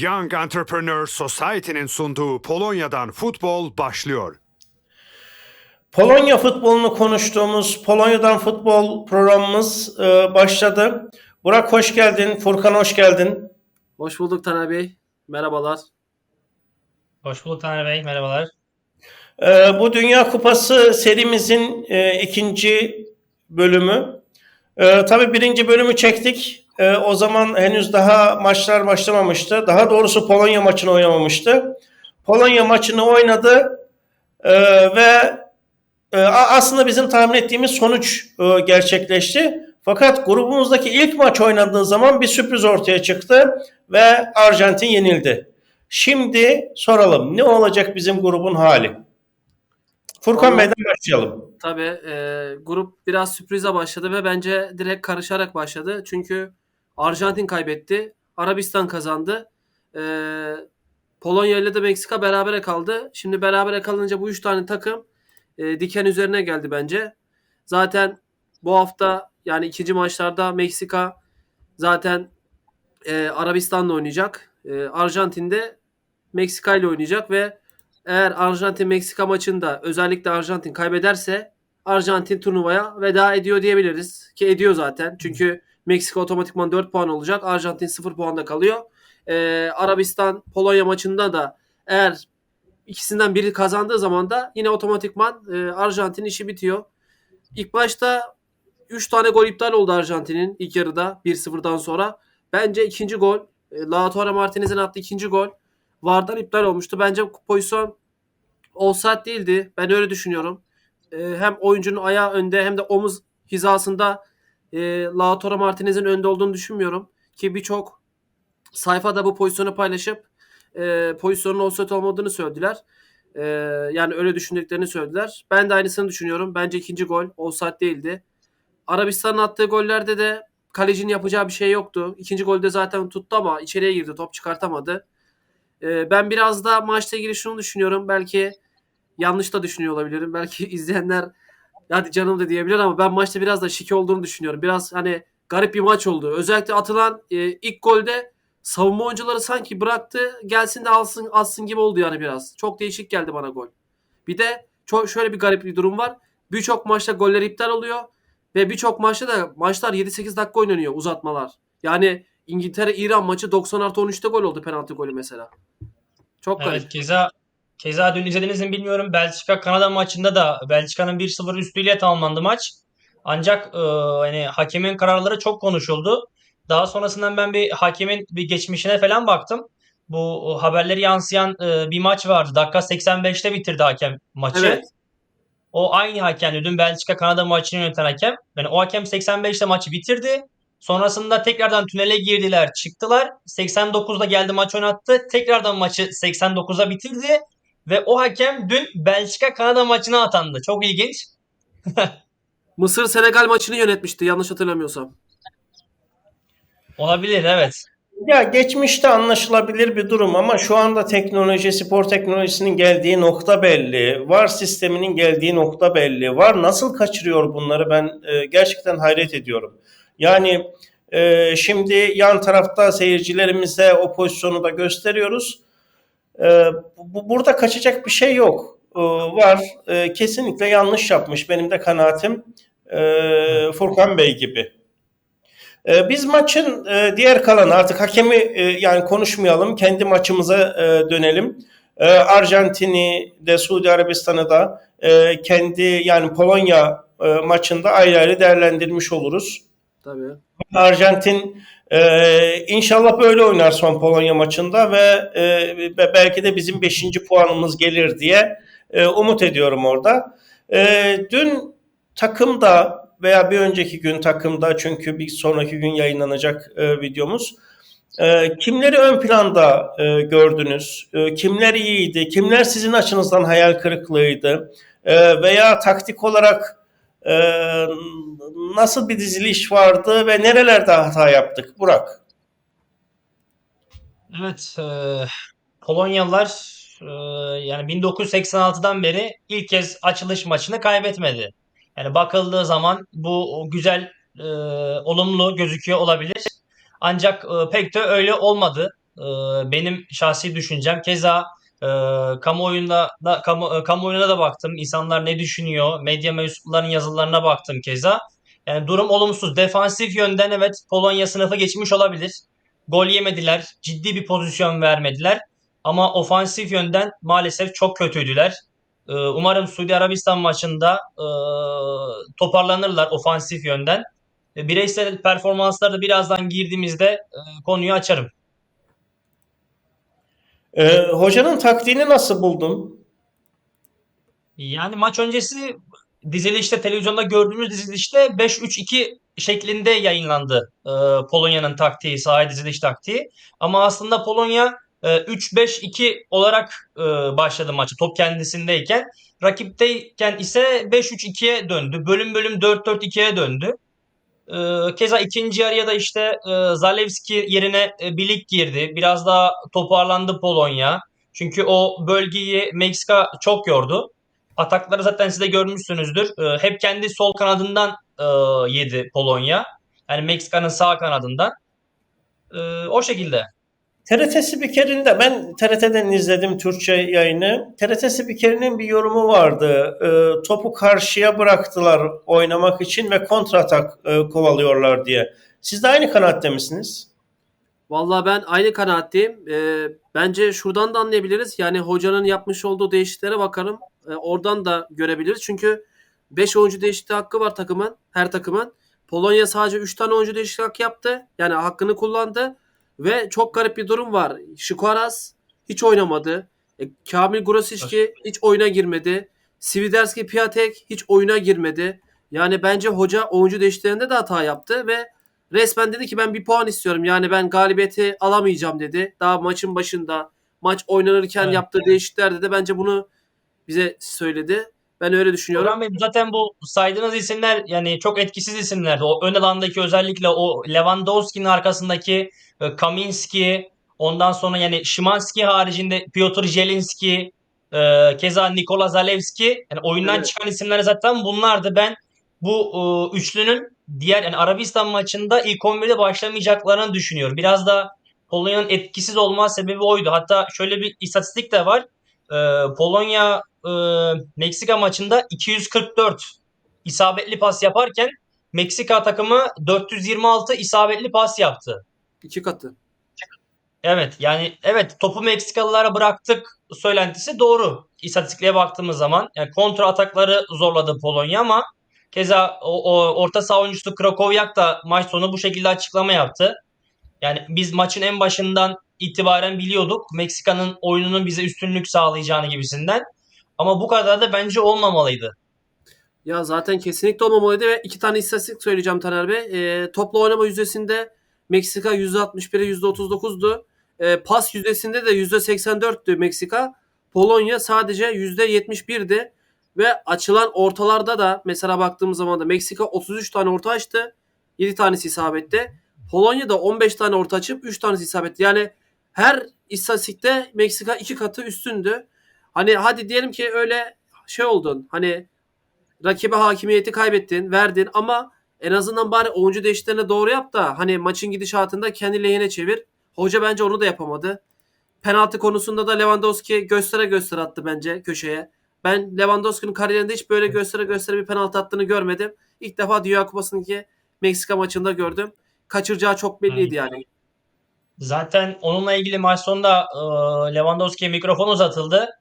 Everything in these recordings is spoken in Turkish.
Young Entrepreneur Society'nin sunduğu Polonya'dan futbol başlıyor. Polonya futbolunu konuştuğumuz Polonya'dan futbol programımız e, başladı. Burak hoş geldin, Furkan hoş geldin. Hoş bulduk Taner Bey. Merhabalar. Hoş bulduk Taner Bey, merhabalar. E, bu Dünya Kupası serimizin e, ikinci bölümü. E, tabii birinci bölümü çektik. E, o zaman henüz daha maçlar başlamamıştı. Daha doğrusu Polonya maçını oynamamıştı. Polonya maçını oynadı e, ve e, aslında bizim tahmin ettiğimiz sonuç e, gerçekleşti. Fakat grubumuzdaki ilk maç oynadığı zaman bir sürpriz ortaya çıktı ve Arjantin yenildi. Şimdi soralım ne olacak bizim grubun hali? Furkan Vallahi- Bey'den başlayalım. Tabii e, grup biraz sürprize başladı ve bence direkt karışarak başladı. Çünkü Arjantin kaybetti. Arabistan kazandı. E, Polonya ile de Meksika berabere kaldı. Şimdi berabere kalınca bu üç tane takım e, diken üzerine geldi bence. Zaten bu hafta yani ikinci maçlarda Meksika zaten e, Arabistan'la oynayacak. E, Arjantin de Meksika ile oynayacak ve eğer Arjantin-Meksika maçında özellikle Arjantin kaybederse Arjantin turnuvaya veda ediyor diyebiliriz. Ki ediyor zaten. Çünkü Meksika otomatikman 4 puan olacak. Arjantin 0 puanda kalıyor. Ee, Arabistan-Polonya maçında da eğer ikisinden biri kazandığı zaman da yine otomatikman e, Arjantin işi bitiyor. İlk başta 3 tane gol iptal oldu Arjantin'in ilk yarıda 1-0'dan sonra. Bence ikinci gol e, Lautaro Martinez'in attığı ikinci gol VAR'dan iptal olmuştu. Bence pozisyon offside değildi. Ben öyle düşünüyorum. Ee, hem oyuncunun ayağı önde hem de omuz hizasında e, Lautaro Martinez'in önde olduğunu düşünmüyorum. Ki birçok sayfada bu pozisyonu paylaşıp e, pozisyonun offside olmadığını söylediler. E, yani öyle düşündüklerini söylediler. Ben de aynısını düşünüyorum. Bence ikinci gol offside değildi. Arabistan'ın attığı gollerde de kalecinin yapacağı bir şey yoktu. İkinci golde zaten tuttu ama içeriye girdi. Top çıkartamadı. Ee, ben biraz da maçla ilgili şunu düşünüyorum. Belki yanlış da düşünüyor olabilirim. Belki izleyenler hadi canım da diyebilir ama ben maçta biraz da şike olduğunu düşünüyorum. Biraz hani garip bir maç oldu. Özellikle atılan e, ilk golde savunma oyuncuları sanki bıraktı gelsin de alsın atsın gibi oldu yani biraz. Çok değişik geldi bana gol. Bir de çok şöyle bir garip bir durum var. Birçok maçta goller iptal oluyor ve birçok maçta da maçlar 7-8 dakika oynanıyor uzatmalar. Yani İngiltere-İran maçı 90 artı 13'te gol oldu penaltı golü mesela. Çok garip. Evet, keza keza dün izlediniz mi bilmiyorum. Belçika Kanada maçında da Belçika'nın 1-0 üstüyle tamamlandı maç. Ancak e, hani hakemin kararları çok konuşuldu. Daha sonrasından ben bir hakemin bir geçmişine falan baktım. Bu o haberleri yansıyan e, bir maç vardı. Dakika 85'te bitirdi hakem maçı. Evet. O aynı hakemdi. Dün Belçika Kanada maçını yöneten hakem. Yani o hakem 85'te maçı bitirdi. Sonrasında tekrardan tünele girdiler, çıktılar. 89'da geldi maç oynattı. Tekrardan maçı 89'a bitirdi. Ve o hakem dün Belçika Kanada maçına atandı. Çok ilginç. Mısır Senegal maçını yönetmişti yanlış hatırlamıyorsam. Olabilir evet. Ya geçmişte anlaşılabilir bir durum ama şu anda teknoloji, spor teknolojisinin geldiği nokta belli. VAR sisteminin geldiği nokta belli. VAR nasıl kaçırıyor bunları ben e, gerçekten hayret ediyorum. Yani e, şimdi yan tarafta seyircilerimize o pozisyonu da gösteriyoruz. E, bu, burada kaçacak bir şey yok. E, var. E, kesinlikle yanlış yapmış benim de kanaatim. Furkan Bey gibi. Ee, Biz maçın e, diğer kalanı artık hakemi e, yani konuşmayalım. Kendi maçımıza e, dönelim. Arjantin'i de Suudi Arabistan'ı da kendi yani Polonya maçında ayrı ayrı değerlendirmiş oluruz. Tabii. Arjantin e, inşallah böyle oynar son Polonya maçında ve e, belki de bizim 5. puanımız gelir diye e, umut ediyorum orada. E, dün takımda veya bir önceki gün takımda çünkü bir sonraki gün yayınlanacak e, videomuz. E, kimleri ön planda e, gördünüz? E, kimler iyiydi? Kimler sizin açınızdan hayal kırıklığıydı? E, veya taktik olarak nasıl bir diziliş vardı ve nerelerde hata yaptık? Burak. Evet, e, Polonyalılar e, yani 1986'dan beri ilk kez açılış maçını kaybetmedi. Yani bakıldığı zaman bu güzel, e, olumlu gözüküyor olabilir. Ancak e, pek de öyle olmadı. e, benim şahsi düşüncem. Keza e, kamuoyunda da kamu, e, kamuoyuna da baktım. İnsanlar ne düşünüyor? Medya mensuplarının yazılarına baktım keza. Yani durum olumsuz. Defansif yönden evet Polonya sınıfı geçmiş olabilir. Gol yemediler. Ciddi bir pozisyon vermediler. Ama ofansif yönden maalesef çok kötüydüler. Ee, Umarım Suudi Arabistan maçında e, toparlanırlar ofansif yönden. Bireysel performanslarda birazdan girdiğimizde e, konuyu açarım. Ee, hocanın taktiğini nasıl buldun? Yani maç öncesi dizilişte televizyonda gördüğümüz dizilişte 5-3-2 şeklinde yayınlandı e, Polonya'nın taktiği, sahaya diziliş taktiği. Ama aslında Polonya e, 3-5-2 olarak e, başladı maçı top kendisindeyken. Rakipteyken ise 5-3-2'ye döndü. Bölüm bölüm 4-4-2'ye döndü. E, keza ikinci yarıya da işte e, Zalewski yerine e, Bilik girdi. Biraz daha toparlandı Polonya. Çünkü o bölgeyi Meksika çok yordu. Atakları zaten siz de görmüşsünüzdür. Ee, hep kendi sol kanadından e, yedi Polonya. Yani Meksika'nın sağ kanadından. Ee, o şekilde. TRT Spiker'inde ben TRT'den izledim Türkçe yayını. TRT Spiker'inin bir yorumu vardı. Ee, topu karşıya bıraktılar oynamak için ve kontratak e, kovalıyorlar diye. Siz de aynı kanaatte misiniz? Vallahi ben aynı kanaatteyim. Ee, bence şuradan da anlayabiliriz. Yani hocanın yapmış olduğu değişikliklere bakarım. Ee, oradan da görebiliriz. Çünkü 5 oyuncu değişikliği hakkı var takımın. Her takımın. Polonya sadece 3 tane oyuncu değişikliği hakkı yaptı. Yani hakkını kullandı. Ve çok garip bir durum var. Şikoras hiç oynamadı. E, Kamil Grosicki hiç oyuna girmedi. Sviderski Piatek hiç oyuna girmedi. Yani bence hoca oyuncu değişikliklerinde de hata yaptı ve resmen dedi ki ben bir puan istiyorum. Yani ben galibiyeti alamayacağım dedi. Daha maçın başında maç oynanırken Evet. yaptığı değişikliklerde de bence bunu bize söyledi. Ben öyle düşünüyorum. Orhan Bey zaten bu saydığınız isimler yani çok etkisiz isimlerdi. O ön alandaki özellikle o Lewandowski'nin arkasındaki e, Kaminski ondan sonra yani Szymanski haricinde Piotr Jelinski e, keza Nikola Zalewski yani oyundan Evet. çıkan isimler zaten bunlardı. Ben bu e, üçlünün diğer yani Arabistan maçında ilk 11'de başlamayacaklarını düşünüyorum. Biraz da Polonya'nın etkisiz olma sebebi oydu. Hatta şöyle bir istatistik de var. E, Polonya e, Meksika maçında 244 isabetli pas yaparken Meksika takımı 426 isabetli pas yaptı. İki katı. Evet yani evet topu Meksikalılara bıraktık söylentisi doğru. İstatistiklere baktığımız zaman yani kontra atakları zorladı Polonya ama keza o, o orta saha oyuncusu Krakowiak da maç sonu bu şekilde açıklama yaptı. Yani biz maçın en başından itibaren biliyorduk Meksika'nın oyununun bize üstünlük sağlayacağını gibisinden. Ama bu kadar da bence olmamalıydı. Ya zaten kesinlikle olmamalıydı ve iki tane istatistik söyleyeceğim Taner Bey. E, toplu oynama yüzdesinde Meksika %61'e %39'du. E, pas yüzdesinde de %84'tü Meksika. Polonya sadece %71'di. Ve açılan ortalarda da mesela baktığımız zaman da Meksika 33 tane orta açtı. 7 tanesi isabetli. Polonya da 15 tane orta açıp 3 tanesi isabetli. Yani her istatistikte Meksika iki katı üstündü. Hani hadi diyelim ki öyle şey oldun. Hani rakibe hakimiyeti kaybettin, verdin ama en azından bari oyuncu değişikliklerini doğru yap da hani maçın gidişatında kendi lehine çevir. Hoca bence onu da yapamadı. Penaltı konusunda da Lewandowski göstere göstere attı bence köşeye. Ben Lewandowski'nin kariyerinde hiç böyle göstere göstere bir penaltı attığını görmedim. İlk defa Dünya Kupası'ndaki Meksika maçında gördüm. Kaçıracağı çok belliydi yani. Zaten onunla ilgili maç sonunda e, Lewandowski'ye mikrofon uzatıldı.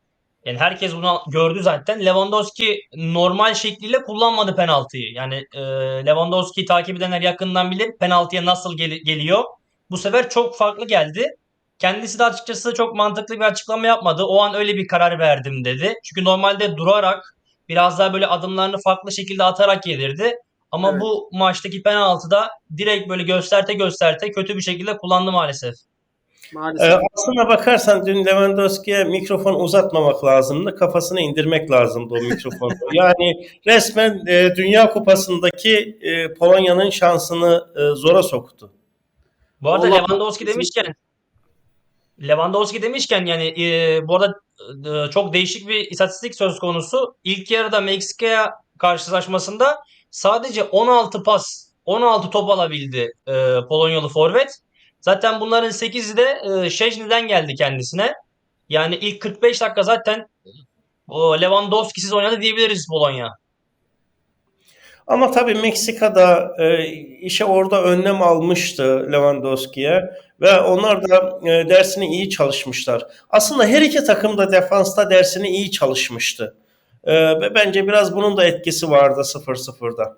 Yani herkes bunu gördü zaten. Lewandowski normal şekliyle kullanmadı penaltıyı. Yani e, Lewandowski'yi takip edenler yakından bilir penaltıya nasıl gel- geliyor. Bu sefer çok farklı geldi. Kendisi de açıkçası çok mantıklı bir açıklama yapmadı. O an öyle bir karar verdim dedi. Çünkü normalde durarak biraz daha böyle adımlarını farklı şekilde atarak gelirdi. Ama Evet. bu maçtaki penaltıda direkt böyle gösterte gösterte kötü bir şekilde kullandı maalesef. Maalesef. Ee, aslına bakarsan dün Lewandowski'ye mikrofon uzatmamak lazımdı. Kafasını indirmek lazımdı o mikrofonu. yani resmen e, Dünya Kupası'ndaki e, Polonya'nın şansını e, zora soktu. Bu arada Vallahi Lewandowski demişken Lewandowski demişken yani e, bu arada e, çok değişik bir istatistik söz konusu. İlk yarıda Meksika'ya karşılaşmasında sadece 16 pas, 16 top alabildi e, Polonyalı forvet. Zaten bunların 8'i de e, Szczęsny'den geldi kendisine. Yani ilk 45 dakika zaten o Lewandowski'siz oynadı diyebiliriz Polonya. Ama tabii Meksika'da e, işe orada önlem almıştı Lewandowski'ye ve onlar da e, dersini iyi çalışmışlar. Aslında her iki takım da defansta dersini iyi çalışmıştı. E, ve bence biraz bunun da etkisi vardı 0-0'da.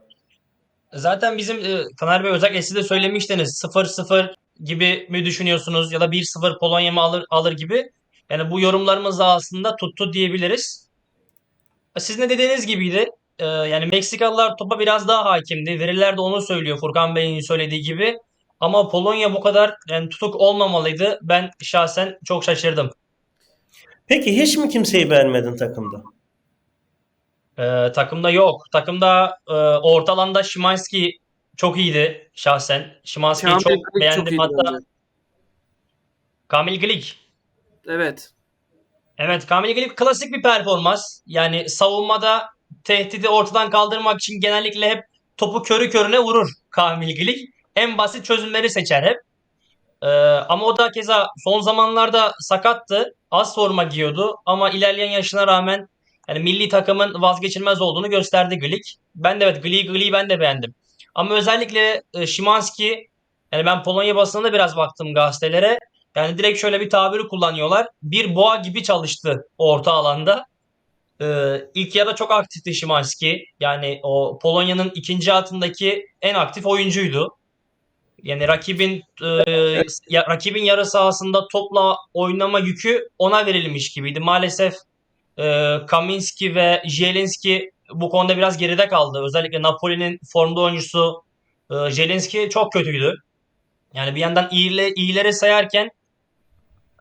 Zaten bizim e, Taner Bey özellikle siz de söylemiştiniz 0-0 gibi mi düşünüyorsunuz ya da 1-0 Polonya mı alır, alır gibi. Yani bu yorumlarımız da aslında tuttu diyebiliriz. Siz ne dediğiniz gibiydi. Ee, yani Meksikalılar topa biraz daha hakimdi. Veriler de onu söylüyor Furkan Bey'in söylediği gibi. Ama Polonya bu kadar yani tutuk olmamalıydı. Ben şahsen çok şaşırdım. Peki hiç mi kimseyi beğenmedin takımda? Ee, takımda yok. Takımda e, orta alanda Szymański çok iyiydi şahsen. Kamil çok Glik çok beğendim. iyiydi Hatta bence. Kamil Glik. Evet. Evet Kamil Glik klasik bir performans. Yani savunmada tehdidi ortadan kaldırmak için genellikle hep topu körü körüne vurur Kamil Glik. En basit çözümleri seçer hep. Ee, ama o da keza son zamanlarda sakattı. Az forma giyiyordu ama ilerleyen yaşına rağmen yani milli takımın vazgeçilmez olduğunu gösterdi Glik. Ben de evet Glik Glik'i ben de beğendim. Ama özellikle e, Szymański yani ben Polonya basınında biraz baktım gazetelere. Yani direkt şöyle bir tabiri kullanıyorlar. Bir boğa gibi çalıştı orta alanda. Ee, ilk yarıda çok aktifti Szymański. Yani o Polonya'nın ikinci altındaki en aktif oyuncuydu. Yani rakibin e, rakibin yarı sahasında topla oynama yükü ona verilmiş gibiydi. Maalesef e, Kaminski ve Zielinski bu konuda biraz geride kaldı. Özellikle Napoli'nin formda oyuncusu e, Zielinski çok kötüydü. Yani bir yandan iyile, iyileri sayarken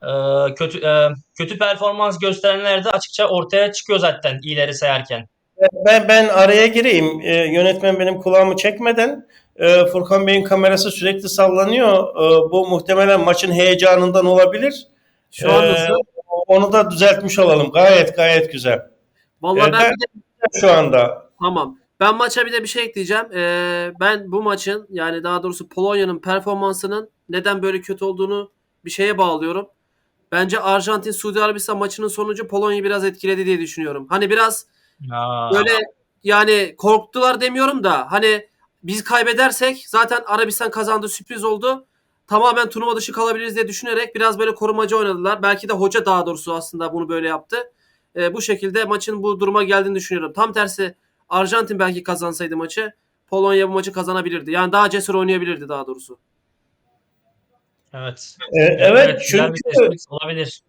e, kötü e, kötü performans gösterenler de açıkça ortaya çıkıyor zaten iyileri sayarken. Ben ben araya gireyim. E, yönetmen benim kulağımı çekmeden e, Furkan Bey'in kamerası sürekli sallanıyor. E, bu muhtemelen maçın heyecanından olabilir. Şu an Ee, nasıl? Onu da düzeltmiş olalım. Gayet gayet güzel. Vallahi e, ben ben- bir de Şu anda Tamam. Ben maça bir de bir şey ekleyeceğim. Ee, ben bu maçın yani daha doğrusu Polonya'nın performansının neden böyle kötü olduğunu bir şeye bağlıyorum. Bence Arjantin Suudi Arabistan maçının sonucu Polonya'yı biraz etkiledi diye düşünüyorum. Hani biraz Aa, böyle yani korktular demiyorum da hani biz kaybedersek zaten Arabistan kazandı sürpriz oldu. Tamamen turnuva dışı kalabiliriz diye düşünerek biraz böyle korumacı oynadılar. Belki de hoca daha doğrusu aslında bunu böyle yaptı. Ee, bu şekilde maçın bu duruma geldiğini düşünüyorum. Tam tersi Arjantin belki kazansaydı maçı Polonya bu maçı kazanabilirdi. Yani daha cesur oynayabilirdi daha doğrusu. evet. E, evet bir çünkü olabilir.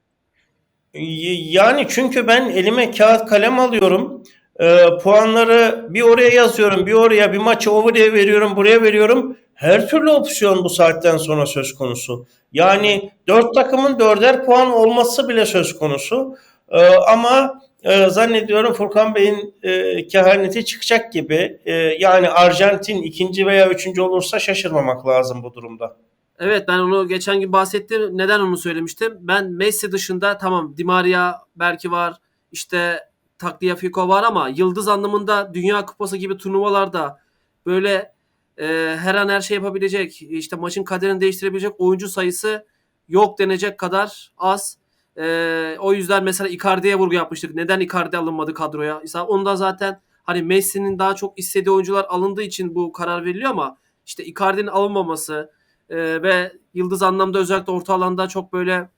Yani çünkü ben elime kağıt kalem alıyorum. Ee, puanları bir oraya yazıyorum, bir oraya, bir maçı oraya veriyorum, buraya veriyorum. Her türlü opsiyon bu saatten sonra söz konusu. Yani dört takımın dörder puan olması bile söz konusu. Ee, ama e, zannediyorum Furkan Bey'in e, kehaneti çıkacak gibi. E, yani Arjantin ikinci veya üçüncü olursa şaşırmamak lazım bu durumda. Evet ben onu geçen gün bahsettim. Neden onu söylemiştim? Ben Messi dışında tamam Di Maria belki var. işte Tagliafico var ama yıldız anlamında Dünya Kupası gibi turnuvalarda böyle e, her an her şey yapabilecek, işte maçın kaderini değiştirebilecek oyuncu sayısı yok denecek kadar az. E, o yüzden mesela Icardi'ye vurgu yapmıştık. Neden Icardi alınmadı kadroya? Mesela onda zaten hani Messi'nin daha çok istediği oyuncular alındığı için bu karar veriliyor ama işte Icardi'nin alınmaması, ee, ve yıldız anlamda özellikle orta alanda çok böyle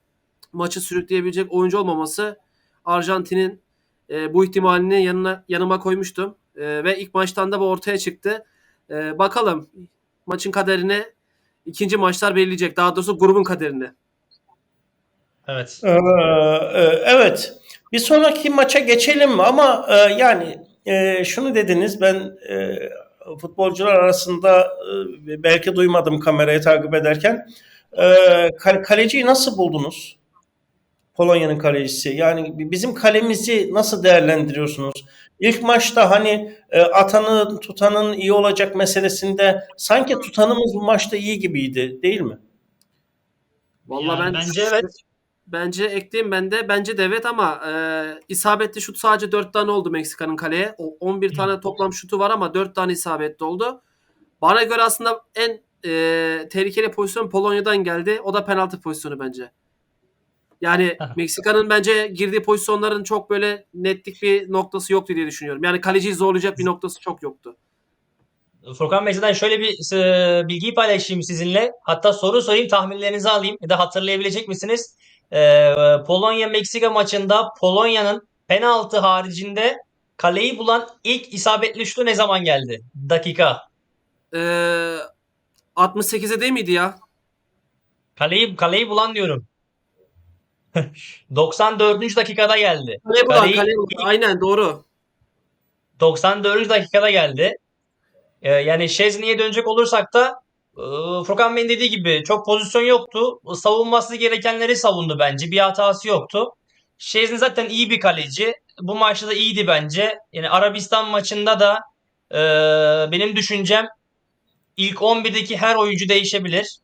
maçı sürükleyebilecek oyuncu olmaması Arjantin'in e, bu ihtimalini yanına yanıma koymuştum. E, ve ilk maçtan da bu ortaya çıktı. E, bakalım maçın kaderini ikinci maçlar belirleyecek. Daha doğrusu grubun kaderini. Evet. Ee, e, evet. Bir sonraki maça geçelim mi? Ama e, yani e, şunu dediniz ben e, futbolcular arasında e, belki duymadım kamerayı takip ederken. E, kale- kaleciyi nasıl buldunuz? Polonya'nın kalecisi. Yani bizim kalemizi nasıl değerlendiriyorsunuz? İlk maçta hani e, atanın tutanın iyi olacak meselesinde sanki tutanımız bu maçta iyi gibiydi değil mi? Vallahi Yani ben bence evet. Bence ekleyeyim ben de. Bence de evet ama e, isabetli şut sadece 4 tane oldu Meksika'nın kaleye. O 11 tane toplam şutu var ama 4 tane isabetli oldu. Bana göre aslında en e, tehlikeli pozisyon Polonya'dan geldi. O da penaltı pozisyonu bence. Yani Meksika'nın bence girdiği pozisyonların çok böyle netlik bir noktası yoktu diye düşünüyorum. Yani kaleciyi zorlayacak bir noktası çok yoktu. Furkan Bey zaten şöyle bir e, bilgiyi paylaşayım sizinle. Hatta soru sorayım tahminlerinizi alayım ya da hatırlayabilecek misiniz? E, Polonya-Meksika maçında Polonya'nın penaltı haricinde kaleyi bulan ilk isabetli şutu ne zaman geldi? Dakika. E, 68'e değil miydi ya? Kaleyi kaleyi bulan diyorum. 94. dakikada geldi. Kaleye bulan, Kaleyi- kaleye bulan. Aynen doğru. 94. dakikada geldi. Ee, yani Şezni'ye dönecek olursak da Furkan Bey'in dediği gibi çok pozisyon yoktu. Savunması gerekenleri savundu bence. Bir hatası yoktu. Şezni zaten iyi bir kaleci. Bu maçta da iyiydi bence. Yani Arabistan maçında da e, benim düşüncem ilk 11'deki her oyuncu değişebilir.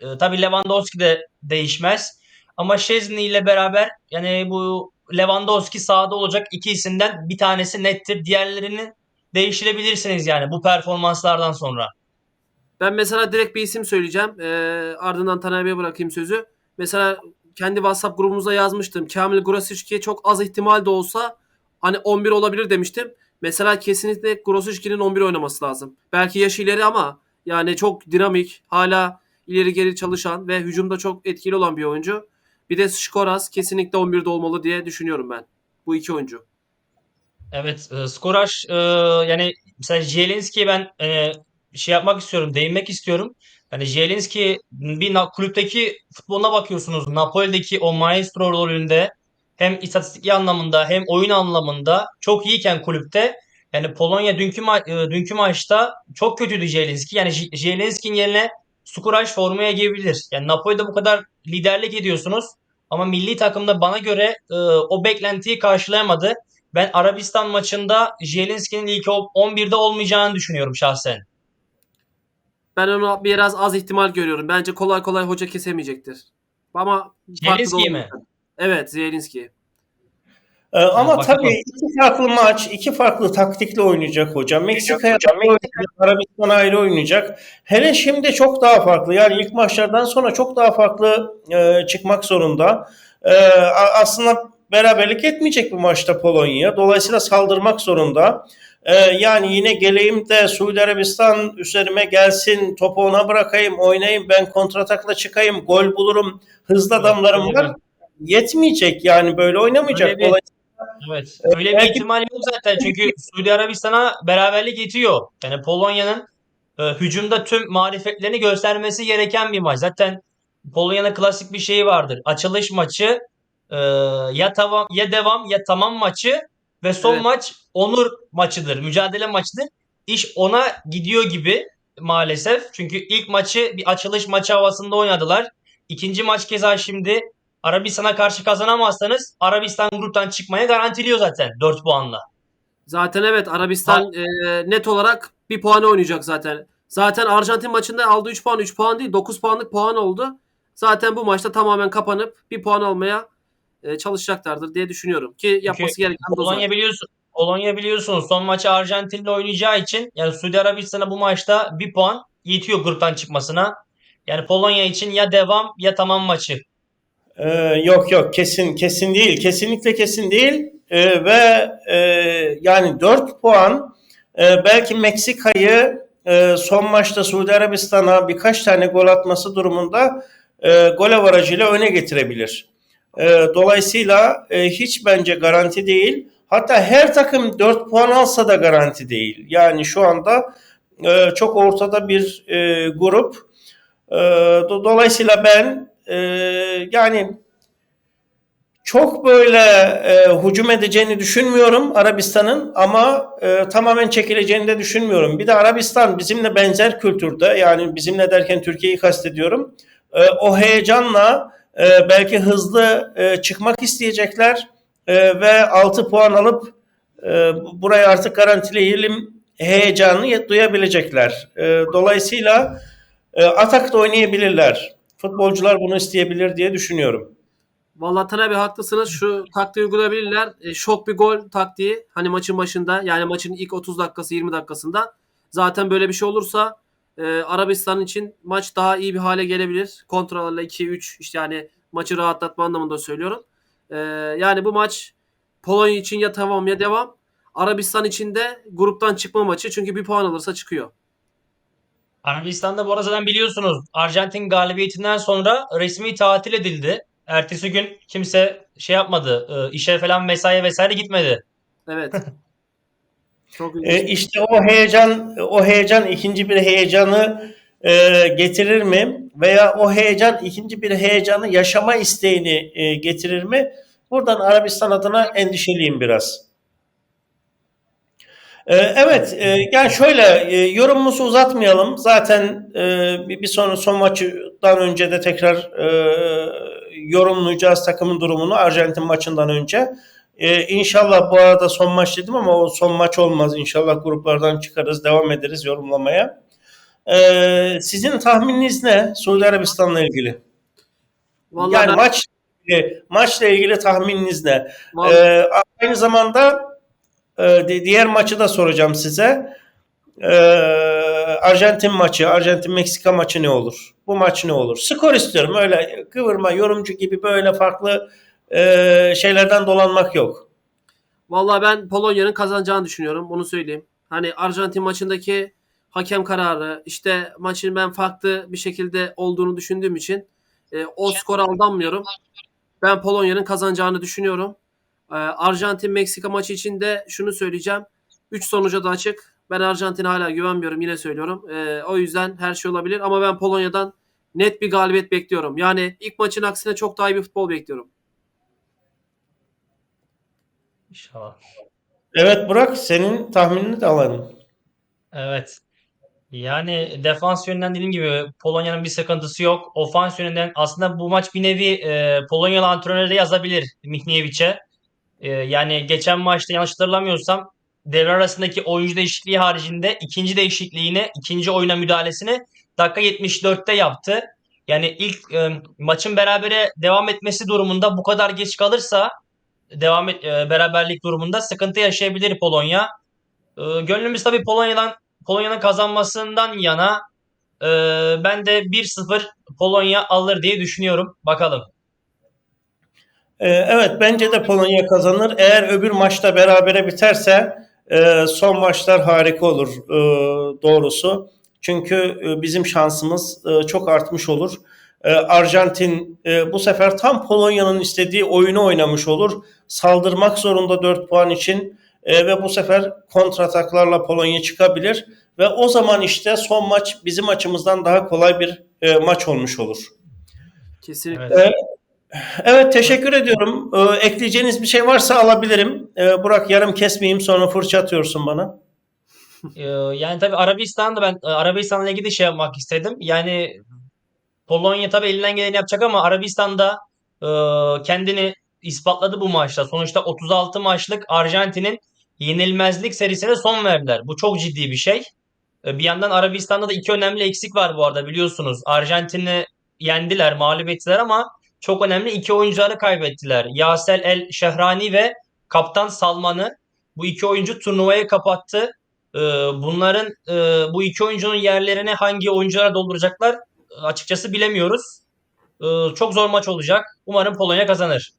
E, tabii Lewandowski de değişmez. Ama Şezni ile beraber yani bu Lewandowski sahada olacak iki isimden bir tanesi nettir. Diğerlerini değiştirebilirsiniz yani bu performanslardan sonra. Ben mesela direkt bir isim söyleyeceğim. Ee, ardından Taner Bey'e bırakayım sözü. Mesela kendi WhatsApp grubumuza yazmıştım. Kamil Grosicki çok az ihtimal de olsa hani 11 olabilir demiştim. Mesela kesinlikle Grosicki'nin 11 oynaması lazım. Belki yaş ileri ama yani çok dinamik, hala ileri geri çalışan ve hücumda çok etkili olan bir oyuncu. Bir de Skoras kesinlikle 11'de olmalı diye düşünüyorum ben. Bu iki oyuncu. Evet, e, Skoraş e, yani mesela Zielinski'ye ben e, şey yapmak istiyorum, değinmek istiyorum. Hani Zielinski bir kulüpteki futboluna bakıyorsunuz. Napoli'deki o maestro rolünde hem istatistik anlamında hem oyun anlamında çok iyiyken kulüpte yani Polonya dünkü ma- e, dünkü maçta çok kötüydü Zielinski. Yani J- Zielinski'nin yerine Skoraş formaya girebilir. Yani Napoli'de bu kadar liderlik ediyorsunuz ama milli takımda bana göre e, o beklentiyi karşılayamadı. Ben Arabistan maçında Zielinski'nin ilk 11'de olmayacağını düşünüyorum şahsen. Ben onu biraz az ihtimal görüyorum. Bence kolay kolay hoca kesemeyecektir. Ama Zielinski'yi mi? Evet Zielinski. Ee, ama bakalım. tabii iki farklı maç, iki farklı taktikle oynayacak hocam. Meksika'ya Arabistan'a ayrı oynayacak. Hele şimdi çok daha farklı. Yani ilk maçlardan sonra çok daha farklı e, çıkmak zorunda. E, aslında beraberlik etmeyecek bu maçta Polonya. Dolayısıyla saldırmak zorunda. E, yani yine geleyim de Suudi Arabistan üzerime gelsin, topu ona bırakayım, oynayayım, ben kontratakla çıkayım, gol bulurum, hızlı adamlarım var. Yetmeyecek yani böyle oynamayacak. Öyle bir- Evet. Öyle bir ihtimal yok zaten çünkü Suudi Arabistan'a beraberlik yetiyor. Yani Polonya'nın e, hücumda tüm marifetlerini göstermesi gereken bir maç. Zaten Polonya'nın klasik bir şeyi vardır. Açılış maçı e, ya tamam ya devam ya tamam maçı ve son Evet. maç onur maçıdır. Mücadele maçıdır. İş ona gidiyor gibi maalesef. Çünkü ilk maçı bir açılış maçı havasında oynadılar. İkinci maç keza şimdi Arabistan'a karşı kazanamazsanız Arabistan gruptan çıkmaya garantiliyor zaten 4 puanla. Zaten evet Arabistan e, net olarak bir puanı oynayacak zaten. Zaten Arjantin maçında aldığı 3 puan 3 puan değil 9 puanlık puan oldu. Zaten bu maçta tamamen kapanıp bir puan almaya e, çalışacaklardır diye düşünüyorum. Ki yapması gereken de o Polonya biliyorsun Polonya biliyorsunuz son maçı Arjantin'le oynayacağı için yani Suudi Arabistan'a bu maçta bir puan yetiyor gruptan çıkmasına. Yani Polonya için ya devam ya tamam maçı. Ee, yok yok kesin kesin değil kesinlikle kesin değil Ee, ve e, yani 4 puan e, belki Meksika'yı e, son maçta Suudi Arabistan'a birkaç tane gol atması durumunda e, gol avarajıyla öne getirebilir. E, dolayısıyla e, hiç bence garanti değil. Hatta her takım 4 puan alsa da garanti değil. Yani şu anda e, çok ortada bir e, grup. E, do- dolayısıyla ben e, yani çok böyle e, hücum edeceğini düşünmüyorum Arabistan'ın ama e, tamamen çekileceğini de düşünmüyorum. Bir de Arabistan bizimle benzer kültürde yani bizimle derken Türkiye'yi kastediyorum. E, o heyecanla e, belki hızlı e, çıkmak isteyecekler e, ve 6 puan alıp e, burayı artık garantileyelim heyecanını duyabilecekler. E, dolayısıyla e, atak da oynayabilirler. Futbolcular bunu isteyebilir diye düşünüyorum. Vallahi Taner Bey haklısınız. Şu taktiği uygulayabilirler. E, şok bir gol taktiği. Hani maçın başında yani maçın ilk 30 dakikası 20 dakikasında. Zaten böyle bir şey olursa e, Arabistan için maç daha iyi bir hale gelebilir. Kontralarla 2-3 işte yani maçı rahatlatma anlamında söylüyorum. E, yani bu maç Polonya için ya tamam ya devam. Arabistan için de gruptan çıkma maçı çünkü bir puan alırsa çıkıyor. Arabistan'da bu arada zaten biliyorsunuz Arjantin galibiyetinden sonra resmi tatil edildi. Ertesi gün kimse şey yapmadı. e, işe falan mesaiye vesaire gitmedi. Evet. Çok E, işte o heyecan, o heyecan ikinci bir heyecanı e, getirir mi? Veya o heyecan ikinci bir heyecanı yaşama isteğini e, getirir mi? Buradan Arabistan adına endişeliyim biraz. E, evet, e, yani şöyle e, yorumumuzu uzatmayalım. Zaten e, bir bir sonra son maçtan önce de tekrar e, yorumlayacağız takımın durumunu Arjantin maçından önce. Ee, inşallah bu arada son maç dedim ama o son maç olmaz. İnşallah gruplardan çıkarız, devam ederiz yorumlamaya. Ee, sizin tahmininiz ne Suudi Arabistan'la ilgili? Vallahi yani ben- maç maçla ilgili tahmininiz ne? vallahi- Ee, aynı zamanda e, di- diğer maçı da soracağım size. Ee, Arjantin maçı, Arjantin-Meksika maçı ne olur? Bu maç ne olur? Skor istiyorum. Öyle kıvırma, yorumcu gibi böyle farklı e, şeylerden dolanmak yok. Vallahi ben Polonya'nın kazanacağını düşünüyorum. Bunu söyleyeyim. Hani Arjantin maçındaki hakem kararı işte maçın ben farklı bir şekilde olduğunu düşündüğüm için e, o skora aldanmıyorum. Ben Polonya'nın kazanacağını düşünüyorum. E, Arjantin Meksika maçı için de şunu söyleyeceğim. 3 sonuca da açık. Ben Arjantin'e hala güvenmiyorum yine söylüyorum. E, o yüzden her şey olabilir ama ben Polonya'dan net bir galibiyet bekliyorum. Yani ilk maçın aksine çok daha iyi bir futbol bekliyorum. İnşallah. Evet Burak, senin tahminini de alalım. Evet. Yani defans yönünden dediğim gibi Polonya'nın bir sıkıntısı yok. Ofans yönünden aslında bu maç bir nevi e, Polonyalı antrenöre de yazabilir Mihnievic'e. E, yani geçen maçta yanlış hatırlamıyorsam devre arasındaki oyuncu değişikliği haricinde ikinci değişikliğini, ikinci oyuna müdahalesini dakika 74'te yaptı. Yani ilk e, maçın berabere devam etmesi durumunda bu kadar geç kalırsa devam et, e, beraberlik durumunda sıkıntı yaşayabilir Polonya. E, gönlümüz tabii Polonya'dan Polonya'nın kazanmasından yana e, ben de 1-0 Polonya alır diye düşünüyorum. Bakalım. Ee, evet, bence de Polonya kazanır. Eğer öbür maçta berabere biterse e, son maçlar harika olur e, doğrusu. Çünkü e, bizim şansımız e, çok artmış olur. E, Arjantin e, bu sefer tam Polonya'nın istediği oyunu oynamış olur. Saldırmak zorunda 4 puan için e, ve bu sefer kontrataklarla Polonya çıkabilir. Ve o zaman işte son maç bizim açımızdan daha kolay bir e, maç olmuş olur. Kesinlikle. Evet. Evet teşekkür ediyorum. Ee, ekleyeceğiniz bir şey varsa alabilirim. Ee, Burak yarım kesmeyeyim sonra fırça atıyorsun bana. Ee, yani tabii Arabistan'da ben e, Arabistan'la ilgili şey yapmak istedim. Yani Polonya tabii elinden geleni yapacak ama Arabistan'da e, kendini ispatladı bu maçta. Sonuçta 36 maçlık Arjantin'in yenilmezlik serisine son verdiler. Bu çok ciddi bir şey. E, bir yandan Arabistan'da da iki önemli eksik var bu arada biliyorsunuz. Arjantin'i yendiler, mağlup ettiler ama çok önemli iki oyuncuları kaybettiler. Yasel El Şehrani ve Kaptan Salman'ı. Bu iki oyuncu turnuvayı kapattı. Ee, bunların e, bu iki oyuncunun yerlerine hangi oyunculara dolduracaklar açıkçası bilemiyoruz. Ee, çok zor maç olacak. Umarım Polonya kazanır.